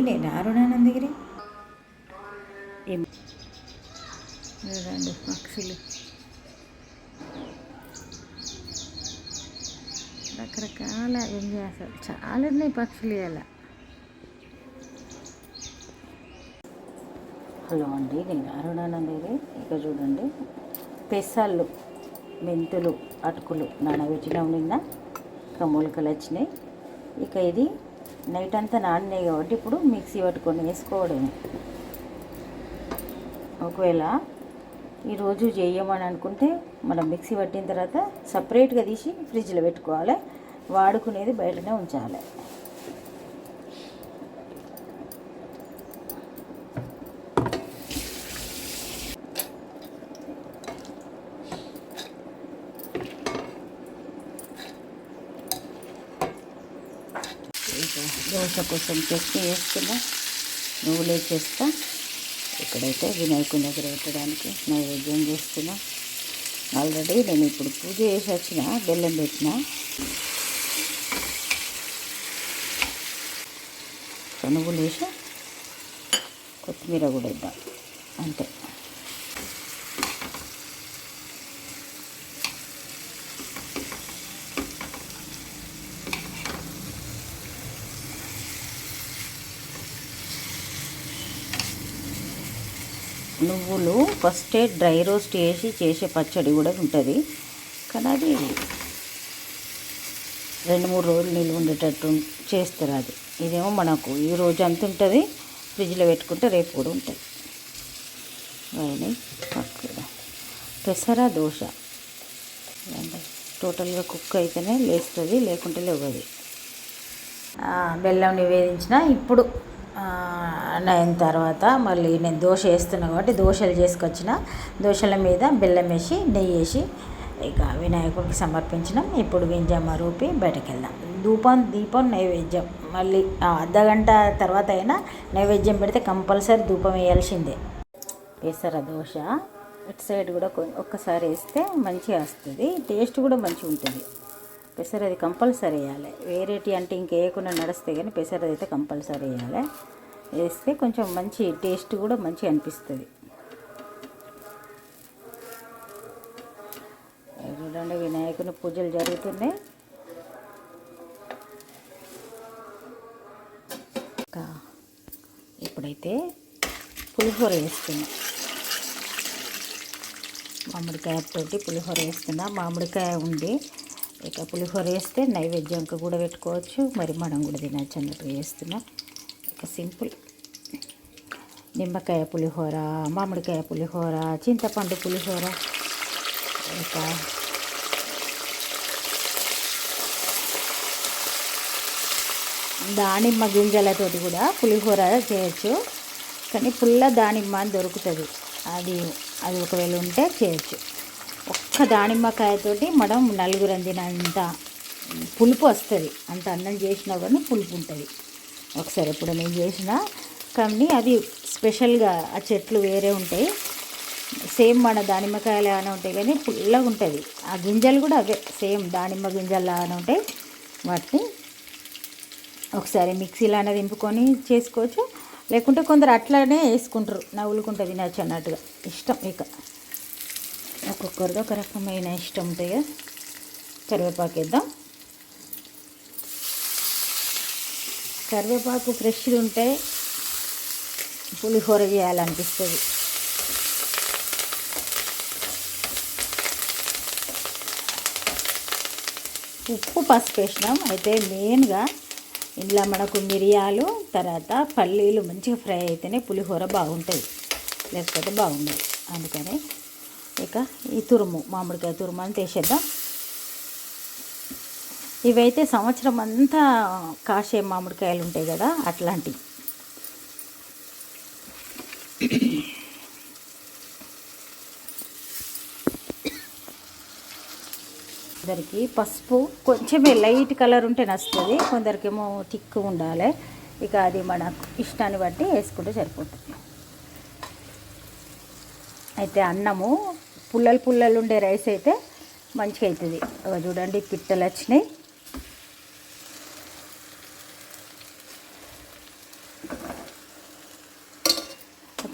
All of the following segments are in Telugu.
నేను అరుణానందగిరి ఏం? చూడండి పక్షులు. రకరకాల విన్యాసాలు చాలా ఉన్నాయి పక్షులు ఇలా. హలో అండి నేను అరుణానందగిరి ఇక చూడండి. పెసళ్ళు మెంతులు అటుకులు నానబెట్టినాం నిన్న ఇక మొలకలు వచ్చినాయి ఇక ఇది నైట్ అంతా నానినాయి కాబట్టి ఇప్పుడు మిక్సీ పట్టుకొని వేసుకోవడమే. ఒకవేళ ఈరోజు చేయమని అనుకుంటే మనం మిక్సీ పట్టిన తర్వాత సపరేట్గా తీసి ఫ్రిడ్జ్లో పెట్టుకోవాలి. వాడుకునేది బయటనే ఉంచాలి ఇంకా దోశ కోసం చట్నీ వేసుకున్నా నువ్వులే చేస్తా. ఇక్కడైతే వినాయకుని దగ్గర పెట్టడానికి నైవేద్యం చేస్తున్నా. ఆల్రెడీ నేను ఇప్పుడు పూజ చేసి వచ్చిన బెల్లం పెట్టిన. నువ్వులు వేసి కొత్తిమీర కూడా ఇద్దాం అంతే. నువ్వులు ఫస్టే డ్రై రోస్ట్ చేసి చేసే పచ్చడి కూడా ఉంటుంది. కానీ అది రెండు మూడు రోజులు నిల్వ ఉండేటట్టు చేస్తారు అది. ఇదేమో మనకు ఈ రోజు అంత ఉంటుంది? ఫ్రిడ్జ్లో పెట్టుకుంటే రేపు కూడా ఉంటుంది. అవన్నీ పెసర దోశ. టోటల్గా కుక్ అయితేనే లేస్తుంది లేకుంటే లేవది. బెల్లం నివేదించిన ఇప్పుడు అయిన తర్వాత మళ్ళీ నేను దోశ వేస్తున్నా కాబట్టి దోశలు చేసుకొచ్చిన. దోశల మీద బెల్లం వేసి నెయ్యి వేసి ఇక వినాయకుడికి సమర్పించినాం. ఇప్పుడు వింజమ్మ రూపి బయటకు వెళ్దాం ధూపం దీపం నైవేద్యం. మళ్ళీ అర్ధ గంట తర్వాత అయినా నైవేద్యం పెడితే కంపల్సరీ ధూపం వేయాల్సిందే. పెసర దోశ? ఇటు సైడ్ కూడా ఒక్కసారి వేస్తే మంచిగా వస్తుంది. టేస్ట్ కూడా మంచిగా ఉంటుంది. పెసరది కంపల్సరీ వేయాలి. వేరేటి అంటే ఇంకేయకుండా నడిస్తే కానీ పెసరది అయితే కంపల్సరీ వేయాలి. వేస్తే కొంచెం మంచి టేస్ట్ కూడా మంచిగా అనిపిస్తుంది. చూడండి వినాయకుని పూజలు జరుగుతున్నాయి. ఇంకా ఇప్పుడైతే పులిహోర వేస్తున్నాం. మామిడికాయ తోటి పులిహోర వేస్తున్నా. మామిడికాయ ఉండి ఇక పులిహోర వేస్తే నైవేద్యంకి కూడా పెట్టుకోవచ్చు. మరి మనం కూడా తినచ్చు అన్నట్టు వేస్తున్నా ఇక సింపుల్. నిమ్మకాయ పులిహోర మామిడికాయ పులిహోర చింతపండు పులిహోర. ఇంకా దానిమ్మ గింజలతోటి కూడా పులిహోర చేయొచ్చు. కానీ పుల్ల దానిమ్మ అని దొరుకుతుంది. అది అది ఒకవేళ ఉంటే చేయొచ్చు. ఒక్క దానిమ్మకాయతోటి మనం నలుగురు అందినంత పులుపు వస్తుంది. అంత అన్నం చేసినా కానీ పులుపు ఉంటుంది. ఒకసారి ఎప్పుడు నేను చేసిన కానీ అది స్పెషల్గా ఆ చెట్లు వేరే ఉంటాయి. సేమ్ మన దానిమ్మకాయలు లాగానే ఉంటాయి కానీ పుల్లగా ఉంటుంది. ఆ గింజలు కూడా అవే సేమ్ దానిమ్మ గింజలు లాగానే ఉంటాయి. వాటిని ఒకసారి మిక్సీలానే దింపుకొని చేసుకోవచ్చు. లేకుంటే కొందరు అట్లానే వేసుకుంటారు నవ్వులుకుంటుంది తినచ్చు అన్నట్టుగా ఇష్టం ఇక. ఒక్కొక్కరిది ఒక రకమైన ఇష్టం ఉంటాయి కదా. కరివేపాకు వేద్దాం. కరివేపాకు ఫ్రెష్గా ఉంటే పులిహోర చేయాలనిపిస్తుంది. ఉప్పు పసుపు వేసినాం. అయితే మెయిన్గా ఇందులో మనకు మిరియాలు తర్వాత పల్లీలు మంచిగా ఫ్రై అయితేనే పులిహోర బాగుంటుంది. లేకపోతే బాగుండదు. అందుకని ఇక ఈ తురుము మామిడికాయ తురుము అని తీసేద్దాం ఇవైతే సంవత్సరం అంతా కాసే మామిడికాయలు ఉంటాయి కదా అట్లాంటివి. కొందరికి పసుపు కొంచెమే లైట్ కలర్ ఉంటే నచ్చుతుంది కొందరికేమో థిక్ ఉండాలి. ఇక అది మన ఇష్టాన్ని బట్టి వేసుకుంటే సరిపోతుంది. అయితే అన్నము పుల్లలు పుల్లలు ఉండే రైస్ అయితే మంచిగా అవుతుంది చూడండి పిట్టలు వచ్చినాయి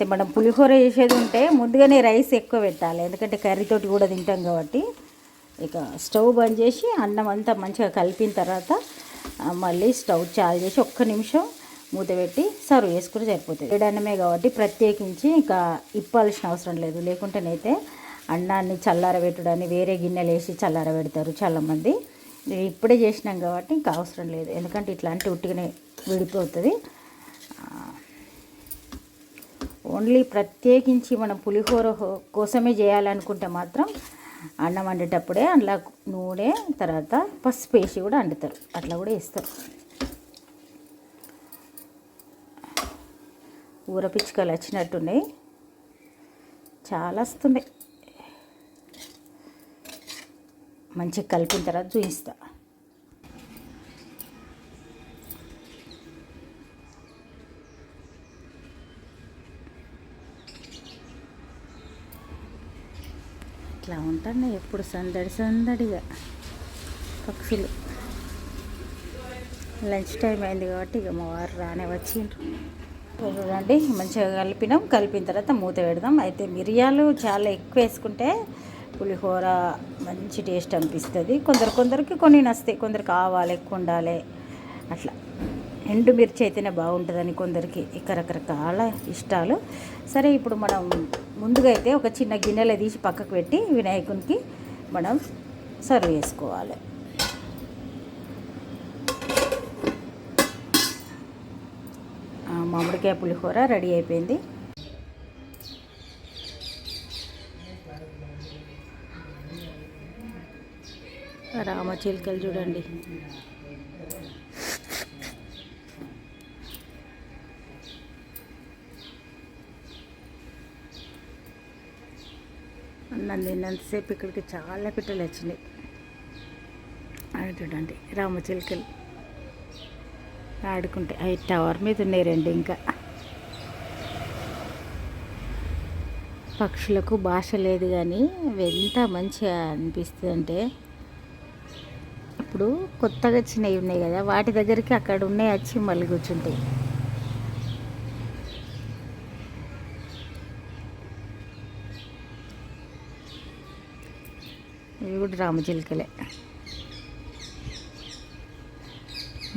అయితే మనం పులిహోర చేసేది ఉంటే ముందుగానే రైస్ ఎక్కువ పెట్టాలి. ఎందుకంటే కర్రీతోటి కూడా తింటాం కాబట్టి. ఇక స్టవ్ బంద్ చేసి అన్నం అంతా మంచిగా కలిపిన తర్వాత మళ్ళీ స్టవ్ చాలు చేసి ఒక్క నిమిషం మూత పెట్టి సర్వ్ చేసుకుని సరిపోతుంది. వేడన్నమే కాబట్టి ప్రత్యేకించి ఇంకా ఇప్పాల్సిన అవసరం లేదు. లేకుంటేనైతే అన్నాన్ని చల్లారబెట్టడాన్ని వేరే గిన్నెలు వేసి చల్లారబెడతారు చాలామంది. ఇప్పుడే చేసినాం కాబట్టి ఇంకా అవసరం లేదు. ఎందుకంటే ఇట్లాంటి ఉట్టిగానే విడిపోతుంది. ఓన్లీ ప్రత్యేకించి మనం పులిహోర కోసమే చేయాలనుకుంటే మాత్రం అన్నం వండేటప్పుడే అందులో నూనె తర్వాత పసుపు వేసి కూడా వండుతారు అట్లా కూడా వేస్తారు. ఊర పిచ్చుకలు వచ్చినట్టున్నాయి. చాలా వస్తున్నాయి. మంచిగా కలిపిన తర్వాత చూపిస్తాను ఇట్లా ఉంటున్నాయి ఎప్పుడు సందడి సందడిగా. పక్షులు. లంచ్ టైం అయింది కాబట్టి ఇక మా వారు రానే వచ్చిండ్రు. చూడండి మంచిగా కలిపినాం. కలిపిన తర్వాత మూత పెడదాం. అయితే మిరియాలు చాలా ఎక్కువ వేసుకుంటే పులిహోర మంచి టేస్ట్ అనిపిస్తుంది. కొందరు కొందరికి కొన్ని నస్తాయి కొందరికి ఆవాలు ఎక్కువ ఉండాలి. అట్లా. ఎండు మిర్చి అయితేనే బాగుంటుందని కొందరికి ఇక రకరకాల ఇష్టాలు. సరే ఇప్పుడు మనం ముందుగా అయితే ఒక చిన్న గిన్నెలో తీసి పక్కకు పెట్టి వినాయకునికి మనం సర్వ్ చేసుకోవాలి. మామిడికాయ పులిహోర రెడీ అయిపోయింది. రామచిలుకలు చూడండి. అన్నం తిన్నంతసేపు ఇక్కడికి చాలా పిట్టలు వచ్చినాయి అవి చూడండి రామచిలుకలు. ఆడుకుంటే అవి టవర్ మీద ఉన్నాయి రెండు ఇంకా. పక్షులకు భాష లేదు కానీ ఎంత మంచిగా అనిపిస్తుంది అంటే ఇప్పుడు కొత్తగా వచ్చినవి ఉన్నాయి కదా వాటి దగ్గరికి అక్కడ ఉన్నాయి వచ్చి మళ్ళీ కూర్చుంటాయి. ఇవి కూడా రామచిలుకలే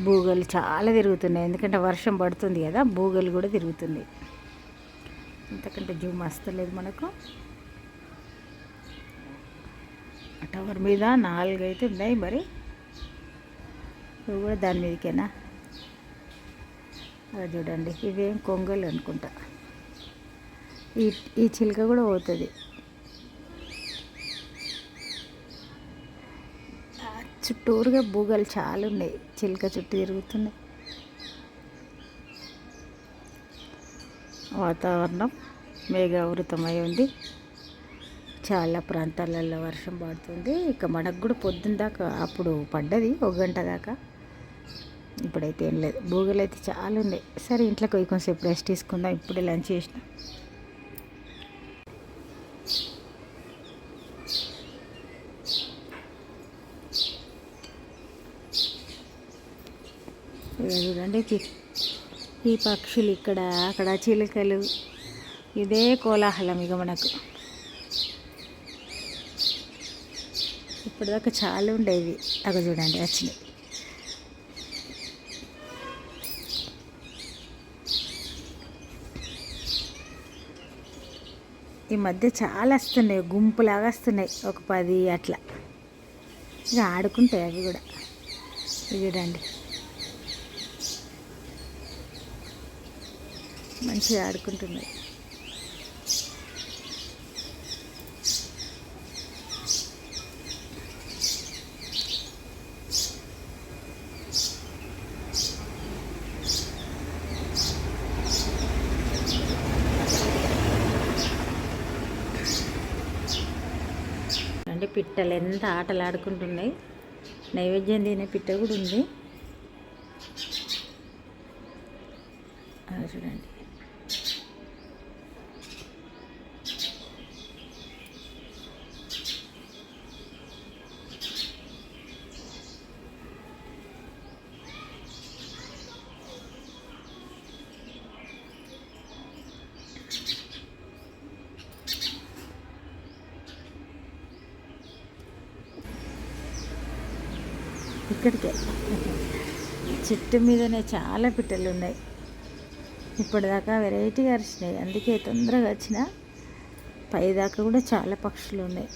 బూగలు చాలా తిరుగుతున్నాయి. ఎందుకంటే వర్షం పడుతుంది కదా బూగలు కూడా తిరుగుతుంది ఇంతకంటే జూమ్ వస్తలేదు మనకు. టవర్ మీద నాలుగు అయితే ఉన్నాయి మరి. ఇవి కూడా దాని మీదకేనా? అలా చూడండి. ఇవేం కొంగలు అనుకుంటా. ఈ ఈ చిలుక కూడా పోతుంది ఆ చుట్టూరుగా బూగలు చాలా ఉన్నాయి. చిలుక చుట్టూ తిరుగుతున్నాయి. వాతావరణం మేఘావృతమై ఉంది. చాలా ప్రాంతాలలో వర్షం పడుతుంది. ఇక మనకు కూడా పొద్దున్న దాకా అప్పుడు పడ్డది ఒక గంట దాకా. ఇప్పుడైతే ఏం లేదు. భూగలు అయితే చాలా ఉన్నాయి. సరే ఇంట్లోకి పోయి కొంచెంసేపు రెస్ట్ తీసుకుందాం. ఇప్పుడే లంచ్ చేసినాం. చూడండి ఈ పక్షులు ఇక్కడ అక్కడ చిలుకలు. ఇదే కోలాహలం ఇక మనకు. ఇప్పటిదాకా చాలా ఉండేవి. అక్కడ చూడండి వచ్చినాయి. ఈ మధ్య చాలా వస్తున్నాయి గుంపులాగా వస్తున్నాయి ఒక పది అట్లా. ఇక ఆడుకుంటాయి అవి కూడా. చూడండి. మంచిగా ఆడుకుంటున్నాయి అంటే పిట్టలు ఎంత ఆటలు ఆడుకుంటున్నాయి. నైవేద్యం తినే పిట్ట కూడా ఉంది అది చూడండి ఇక్కడికే. చెట్టు మీదనే చాలా పిట్టలు ఉన్నాయి. ఇప్పటిదాకా వెరైటీగా అరిచినాయి. అందుకే తొందరగా వచ్చిన పైదాకా కూడా చాలా పక్షులు ఉన్నాయి.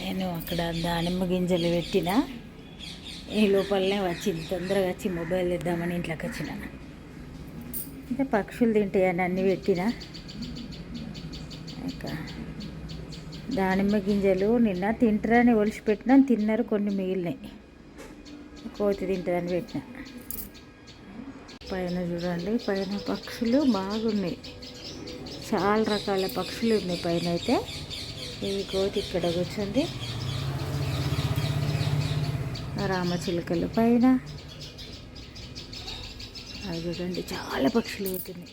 నేను అక్కడ దానిమ్మ గింజలు పెట్టిన. ఈ లోపలనే వచ్చింది తొందరగా వచ్చి మొబైల్ ఇద్దామని ఇంట్లోకి వచ్చినాను అంటే పక్షులు తింటాయని అన్నీ పెట్టిన. ఇంకా దానిమ్మ గింజలు నిన్న తింటారని ఒలిసి పెట్టినా తిన్నారు కొన్ని మిగిలినాయి కోతి తింటుందని పెట్టిన. పైన చూడండి పైన పక్షులు బాగున్నాయి. చాలా రకాల పక్షులు ఉన్నాయి పైన అయితే. ఈ కోతి ఇక్కడ కూర్చుంది. రామచిలుకలు పైన. అవి చూడండి చాలా పక్షులు పోతున్నాయి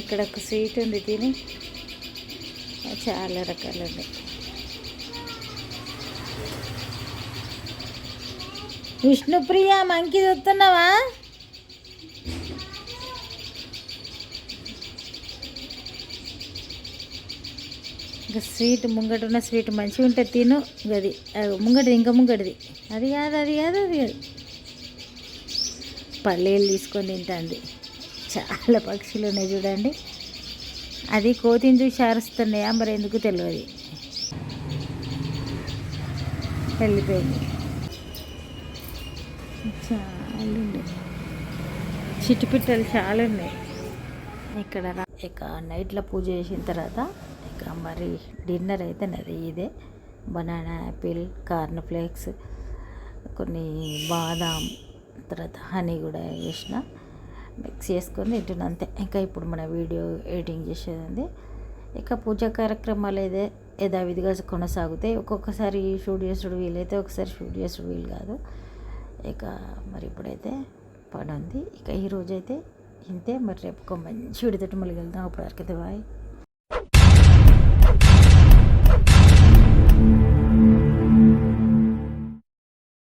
ఇక్కడ ఒక సీట్ ఉంది తిని. చాలా రకాలు ఉన్నాయి విష్ణుప్రియ మంకి చూస్తున్నావా? ఇంకా స్వీట్ ముంగట ఉన్న స్వీట్ మంచిగా ఉంటుంది తిను గది. అది ఇంకా ముంగటిది. అది కాదు అది కాదు అది కాదు. పల్లీలు తీసుకొని తింటుంది. చాలా పక్షులు ఉన్నాయి చూడండి. అది కోతిని చూసి అరుస్తున్నాయా మరి ఎందుకు తెలియదు వెళ్ళిపోయింది. చాలా ఉన్నాయి. చిట్టుపిట్టలు చాలా ఉన్నాయి. ఇక్కడ ఇక నైట్లో పూజ చేసిన తర్వాత మరి డిన్నర్ అయితే నాది ఇదే. బనానా యాపిల్ కార్న్ ఫ్లేక్స్ కొన్ని బాదాం తర్వాత హనీ కూడా వేసిన మిక్స్ చేసుకొని తింటున్నా అంతే. ఇంకా ఇప్పుడు మన వీడియో ఎడిటింగ్ చేసేది ఉంది ఇక పూజా కార్యక్రమాలు అయితే యథావిధిగా కొనసాగుతాయి. ఒక్కొక్కసారి షూట్ చేసుడు వీలైతే ఒకసారి షూట్ చేసుడు వీలు కాదు. ఇక మరి ఇప్పుడైతే పని ఉంది ఇక ఈరోజైతే ఇంతే. మరి రేపు ఒక మంచి విడితోటి మళ్ళీ వెళ్దాం అప్పుడు వరకైతే బాయ్.